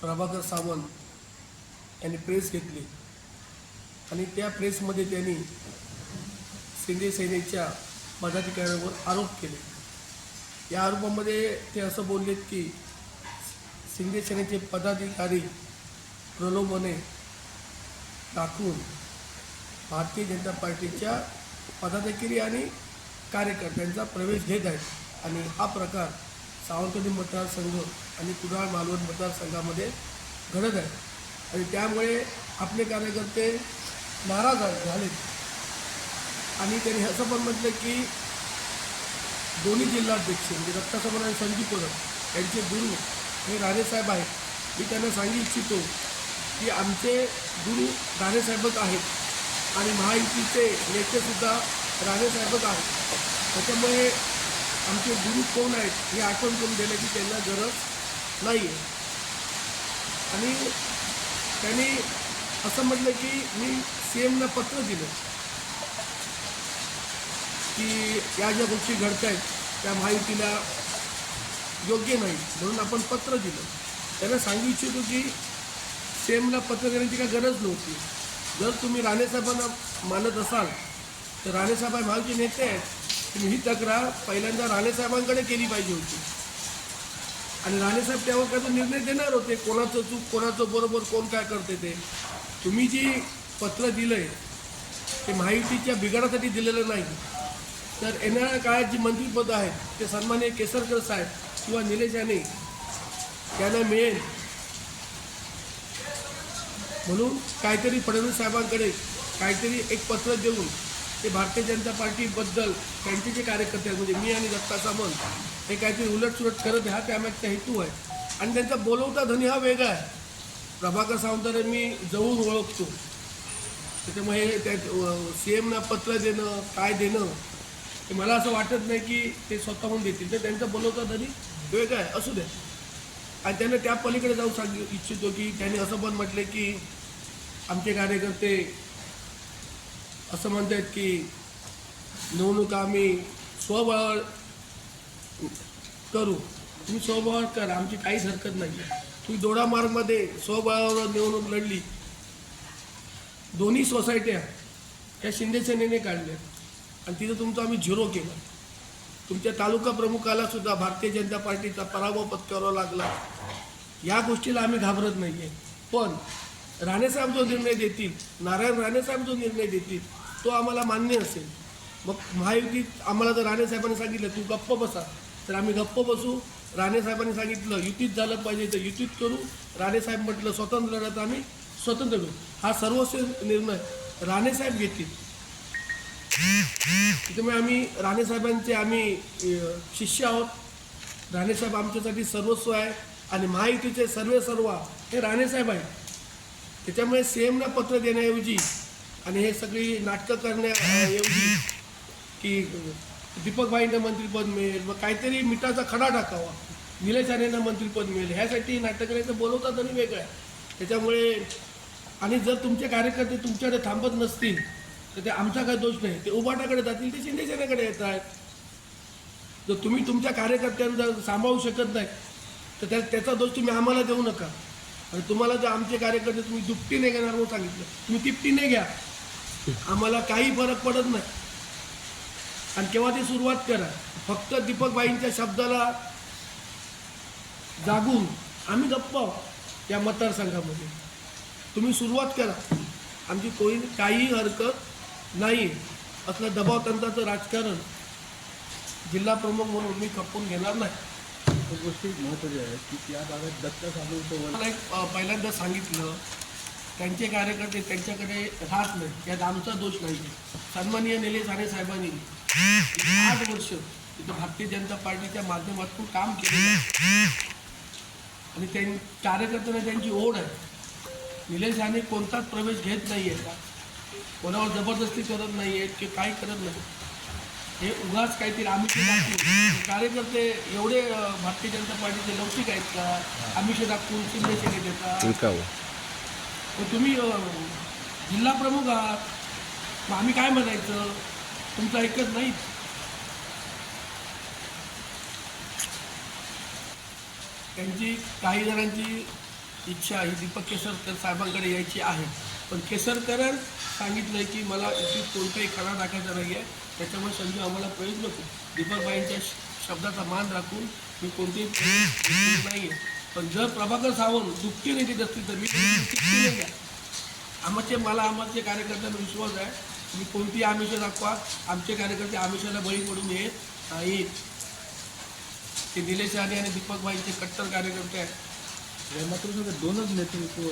प्रभाकर सावंत यांनी प्रेस घेतली. आणि त्या प्रेसमध्ये त्यांनी शिंदे सेनेच्या पदाधिकाऱ्यांवर आरोप केले. या आरोपामध्ये ते असं बोललेत की शिंदे सेनेचे पदाधिकारी प्रलोभने दाखवून भारतीय जनता पार्टीच्या पदाधिकारी आणि कार्यकर्त्यांचा प्रवेश घेत आहेत. आणि हा प्रकार सावंतवाडी मतदारसंघ आणि कुडाळ मालवण मतदारसंघामध्ये घडत आहे. आणि त्यामुळे आपले कार्यकर्ते नाराज आहे- झालेत आणि त्यांनी असं पण म्हटलं की दोन्ही जिल्हाध्यक्ष म्हणजे रक्तासमन आणि संजीव परब यांचे गुरु हे राणेसाहेब आहेत. मी त्यांना सांगू इच्छितो की आमचे गुरु राणेसाहेबच आहेत. आणि महायुतीचे नेतेसुद्धा राणेसाहेबच आहेत. त्याच्यामुळे आमचे गुरु कोण आहेत हे आठवण करून देण्याची त्यांना गरज नाही आहे आणि त्यांनी असं म्हटलं की मी सी एमना पत्र दिलं की या ज्या गोष्टी घडत आहेत त्या माहितीला योग्य नाही म्हणून आपण पत्र दिलं. त्यांना सांगू इच्छितो की सेमला पत्र देण्याची काय गरज नव्हती. जर तुम्ही राणेसाहेबांना मानत असाल तर राणेसाहेब हे महायुती नेते आहेत. तुम्ही ही तक्रार पहिल्यांदा राणेसाहेबांकडे केली पाहिजे होती. आणि राणेसाहेब त्यावर काय निर्णय देणार होते कोणाचं चूक कोणाचं बरोबर कोण काय करते ते? तुम्ही जी पत्र दिलंय ते महायुतीच्या बिघाडासाठी दिलेलं नाही. तर येणाऱ्या काळात जी मंत्रिपदं आहेत ते सन्मान्य केसरकर साहेब किंवा निलेश याने त्यांना मिळेल. म्हणून काहीतरी फडणवीस साहेबांकडे काहीतरी एक पत्र देऊन ते भारतीय जनता पार्टीबद्दल त्यांचे जे कार्यकर्ते आहेत म्हणजे मी आणि दत्ता सामंत हे काहीतरी उलटसुलट करत हा त्यामागचा हेतू आहे. आणि त्यांचा बोलवता धनी हा वेगळा आहे. प्रभाकर सावंतरे मी जवळून ओळखतो. त्याच्यामुळे त्या सी एमना पत्र देणं काय देणं ते मला असं वाटत नाही की ते स्वतःहून देतील. तर त्यांचा बोलवता धनी वेगळा आहे असू द्या आणि त्यांना त्या पलीकडे जाऊन सांगू इच्छितो की त्यांनी असं पण म्हटलं की आमचे कार्यकर्ते असं म्हणतात की निवडणूक आम्ही स्वबळावर करू. तुम्ही स्वबळावर करा आमची काहीच हरकत नाही. तुम्ही दोडामार्गमध्ये स्वबळावर निवडणूक लढली. दोन्ही सोसायट्या या शिंदे सेनेने काढल्या. आणि तिथं तुमचं आम्ही झिरो केलं. तुमच्या तालुका प्रमुखाला सुद्धा भारतीय जनता पार्टीचा पराभव पत्करावा लागला. या गोष्टीला आम्ही घाबरत नाही आहे पण राणेसाहेब जो निर्णय देतील नारायण राणेसाहेब जो निर्णय देतील तो आम्हाला मान्य असेल. मग महायुतीत आम्हाला जर राणेसाहेबांनी सांगितलं तू गप्प बसा तर आम्ही गप्प बसू. राणेसाहेबांनी सांगितलं युतीत झालं पाहिजे तर युतीत करू. राणेसाहेब म्हटलं स्वतंत्र लढत आम्ही स्वतंत्र करू. हा सर्वस्व निर्णय राणेसाहेब घेतील. त्याच्यामुळे आम्ही राणेसाहेबांचे आम्ही शिष्य आहोत. राणेसाहेब आमच्यासाठी सर्वस्व आहे आणि महायुतीचे सर्वे सर्व हे राणेसाहेब आहेत. त्याच्यामुळे सीएमना पत्र देण्याऐवजी आणि हे सगळी नाटकं करण्याऐवजी की दीपकबाईंना मंत्रिपद मिळेल मग काहीतरी मिठाचा खडा टाकावा निलेश राणेंना मंत्रिपद मिळेल ह्यासाठी नाटकऱ्याचं बोलवतात आणि वेगळं आहे. त्याच्यामुळे आणि जर तुमचे कार्यकर्ते तुमच्याकडे थांबत नसतील तर ते आमचा काय दोष नाही. ते उभाटाकडे जातील ते शिंदेसेनेकडे येत आहेत. जर तुम्ही तुमच्या कार्यकर्त्यांना जर सांभाळू शकत नाही तर त्या त्याचा दोष तुम्ही आम्हाला देऊ नका. आणि तुम्हाला जर आमचे कार्यकर्ते तुम्ही दुपटीने घेणार म्हणून सांगितलं. तुम्ही तिपटीने घ्या. आम्हाला काही फरक पडत नाही. आणि केव्हा ती सुरुवात करा. फक्त दीपकबाईंच्या शब्दाला जागून आम्ही गप्प आहोत या मतदारसंघामध्ये. तुम्ही सुरुवात करा. आमची कोणी काही हरकत नाही. असलं दबावतंत्राचं राजकारण जिल्हा प्रमुख म्हणून मी खपवून घेणार नाही. एक गोष्टी महत्त्वाच्या आहेत की त्या भागात दत्त साधूंसोबत मला एक अ, पहिल्यांदा सांगितलं त्यांचे कार्यकर्ते त्यांच्याकडे राहत नाही. यात आमचा दोष नाही. सन्माननीय निलेश साने साहेबांनी. आठ वर्ष तिथं भारतीय जनता पार्टीच्या माध्यमातून काम केलेलं आहे. आणि त्यां कार्यकर्त्यांना त्यांची ओढ आहे. निलेश साने कोणताच प्रवेश घेत नाही आहे का कोणावर जबरदस्ती करत नाही आहेत की काही करत नाही हे उगाच काहीतरी आमिष दाखवून कार्यकर्ते एवढे भारतीय जनता पार्टीचे लवचिक आहेत का? आमिष दाखवून शिंदे देतात. तुम्ही जिल्हा प्रमुख आहात. मग आम्ही काय म्हणायचं? तुमचं ऐकत नाहीत त्यांची काही जणांची इच्छा ही दीपक केसरकर साहेबांकडे यायची आहे. पण केसरकर सांगितलं की मला इथे कोणताही खडा टाकायचा नाही आहे त्याच्यामुळे संधी आम्हाला प्रयत्न नको दीपकबाईंच्या श- शब्दाचा मान राखून मी कोणतेही नाही आहे पण जर प्रभाकर सावंत दुःखी नाही देत असतील तर मी नाही. आमचे मला आमचे कार्यकर्त्यांना विश्वास आहे. मी कोणतीही आमिष दाखवा. आमचे कार्यकर्ते आमिषाला बळी पडून येत नाहीत ते निलेश राणे आणि दीपकबाईंचे कट्टर कार्यकर्ते आहेत. मात्र दोनच नेतृत्व